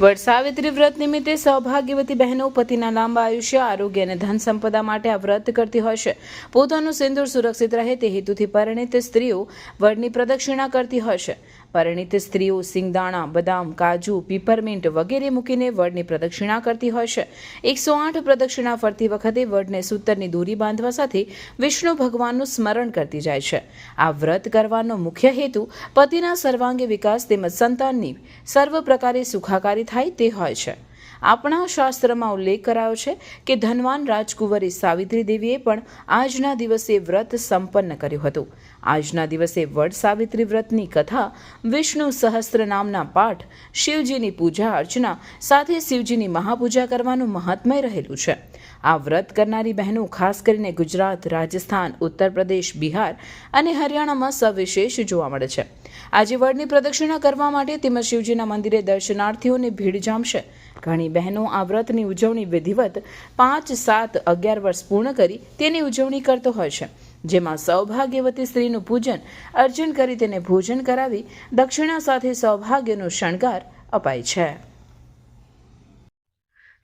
વડ સાવિત્રી વ્રત નિમિત્તે સૌભાગ્યવતી બહેનો પતિના લાંબા આયુષ્ય, આરોગ્ય અને ધન સંપદા માટે આ વ્રત કરતી છે. પોતાનું સિંદૂર સુરક્ષિત રહે તે હેતુથી પરિણિત સ્ત્રીઓ વડની પ્રદક્ષિણા કરતી છે. પરિણીત સ્ત્રીઓ, સિંગદાણા, બદામ, કાજુ પીપરમિન્ટ વગેરે મૂકીને વડની પ્રદક્ષિણા કરતી હોય છે. એકસો આઠ પ્રદક્ષિણા ફરતી વખતે વડને સૂતરની દોરી બાંધવા સાથે વિષ્ણુ ભગવાનનું સ્મરણ કરતી જાય છે. આ વ્રત કરવાનો મુખ્ય હેતુ પતિના સર્વાંગી વિકાસ તેમજ સંતાનની સર્વ પ્રકારે સુખાકારી થાય તે હોય છે. આપણા શાસ્ત્રમાં ઉલ્લેખ કરાયો છે કે ધનવાન રાજકુંવરી સાવિત્રી દેવીએ પણ આજના દિવસે વ્રત સંપન્ન કર્યું હતું. આજના દિવસે વડ સાવિત્રી વ્રતની કથા વિષ્ણુ સહસ્ત્ર નામના પાઠ, શિવજીની પૂજા અર્ચના સાથે શિવજીની મહાપૂજા કરવાનું મહાત્મય રહેલું છે. આ વ્રત કરનારી બહેનો, ખાસ કરીને ગુજરાત, રાજસ્થાન, ઉત્તર પ્રદેશ, બિહાર અને હરિયાણામાં સવિશેષ જોવા મળે છે. આજે વડની પ્રદક્ષિણા કરવા માટે તેમજ શિવજીના મંદિરે દર્શનાર્થીઓની ભીડ જામશે. ઘણી બહેનો આ વ્રતની ઉજવણી વિધિવત પાંચ સાત અગિયાર વર્ષ પૂર્ણ કરી તેની ઉજવણી કરતો હોય છે. જેમાં સૌભાગ્યવતી સ્ત્રીનું પૂજન, અર્ચન કરી તેને ભોજન કરાવી દક્ષિણા સાથે સૌભાગ્યનો શણગાર અપાય છે.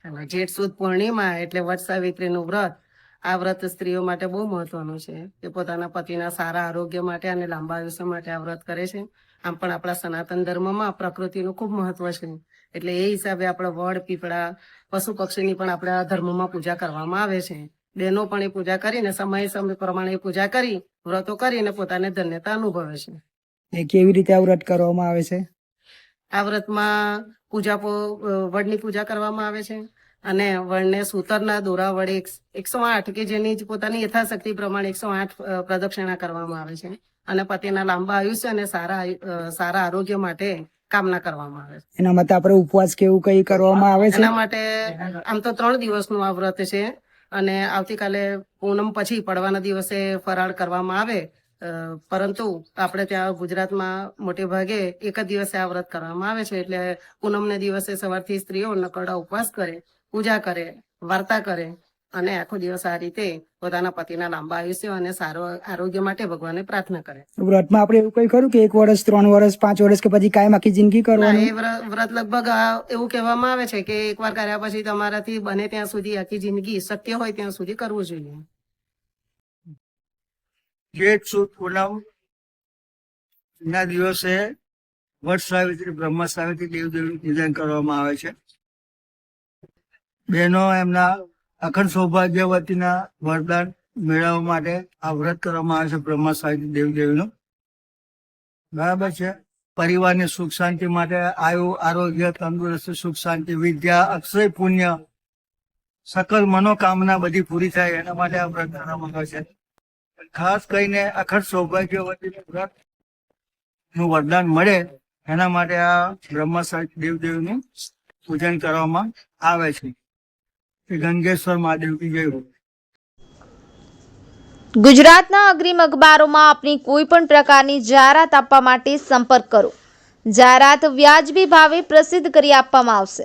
અને જેઠ સુદ પૂર્ણિમા એટલે વટ સાવિત્રીનું વ્રત, આ વ્રત સ્ત્રીઓ માટે બહુ મહત્વનું છે કે પોતાના પતિના સારા આરોગ્ય માટે અને લાંબા આયુષ્ય માટે આ વ્રત કરે છે. આમ પણ આપણા સનાતન ધર્મમાં પ્રકૃતિનું ખૂબ મહત્વ છે. એટલે એ હિસાબે આપણે વડ, પીપળા, પશુ પક્ષીની પણ આપણા ધર્મમાં પૂજા કરવામાં આવે છે. બહેનો પણ એ પૂજા કરીને, સમય સમય પ્રમાણે પૂજા કરી, વ્રતો કરીને પોતાને ધન્યતા અનુભવે છે. કેવી રીતે આ વ્રત કરવામાં આવે છે? આ વ્રતમાં પૂજા વડની પૂજા કરવામાં આવે છે. અને વડને સૂતરના દોરા વડે એકસો આઠ કે જેની પોતાની યથાશક્તિ પ્રમાણે એકસો આઠ પ્રદક્ષિણા કરવામાં આવે છે. અને પતિના લાંબા આયુષ્ય અને સારા સારા આરોગ્ય માટે કામના કરવામાં આવે છે. એના માટે આપણે ઉપવાસ કેવું કઈ કરવામાં આવે છે? એના માટે આમ તો ત્રણ દિવસનું આ વ્રત છે. અને આવતીકાલે પૂનમ પછી પડવાના દિવસે ફરાળ કરવામાં આવે. પરંતુ આપણે ત્યાં ગુજરાતમાં મોટે ભાગે એક જ દિવસે આ વ્રત કરવામાં આવે છે. એટલે પૂનમને દિવસે સવારથી સ્ત્રીઓ નકરડા ઉપવાસ કરે પૂજા કરે વાર્તા કરે અને આખો દિવસ આ રીતે પોતાના પતિના લાંબા આયુષ્ય અને સારો આરોગ્ય માટે ભગવાનને પ્રાર્થના કરે. વ્રતમાં આપણે એવું કઈ ખરું કે એક વર્ષ ત્રણ વર્ષ પાંચ વર્ષ કે પછી કાયમ આખી જિંદગી ના, એ વ્રત લગભગ એવું કહેવામાં આવે છે કે એકવાર કર્યા પછી તમારાથી બને ત્યાં સુધી આખી જિંદગી શક્ય હોય ત્યાં સુધી કરવું જોઈએ. જેઠ સુદ પૂનમ ના દિવસે વટ સાવિત્રી, બ્રહ્મ સાવિત્રી, દેવદેવનું પૂજન કરવામાં આવે છે. બહેનો એમના અખંડ સૌભાગ્યવતીના વરદાન મેળવવા માટે આ વ્રત કરવામાં આવે છે બ્રહ્મ સાવિત્રી, દેવદેવીનું. બરાબર છે? પરિવારની સુખ શાંતિ માટે આયુ, આરોગ્ય, તંદુરસ્તી, સુખ શાંતિ, વિદ્યા, અક્ષય, પુણ્ય, સકલ, મનોકામના બધી પૂરી થાય એના માટે આ વ્રત કરવામાં આવે છે. ખાસ કરીને અખંડ સૌભાગ્યવતી વ્રતનું વરદાન મળે એના માટે આ બ્રહ્મ સાહિત્ય દેવદેવનું પૂજન કરવામાં આવે છે. ગંગેશ્વર મહાદેવ કી ગુજરાતના અગ્રીમ અખબારોમાં આપની કોઈ પણ પ્રકારની જાહેરાત આપવા માટે સંપર્ક કરો. જાહેરાત વ્યાજબી ભાવે પ્રસિદ્ધ કરી આપવામાં આવશે.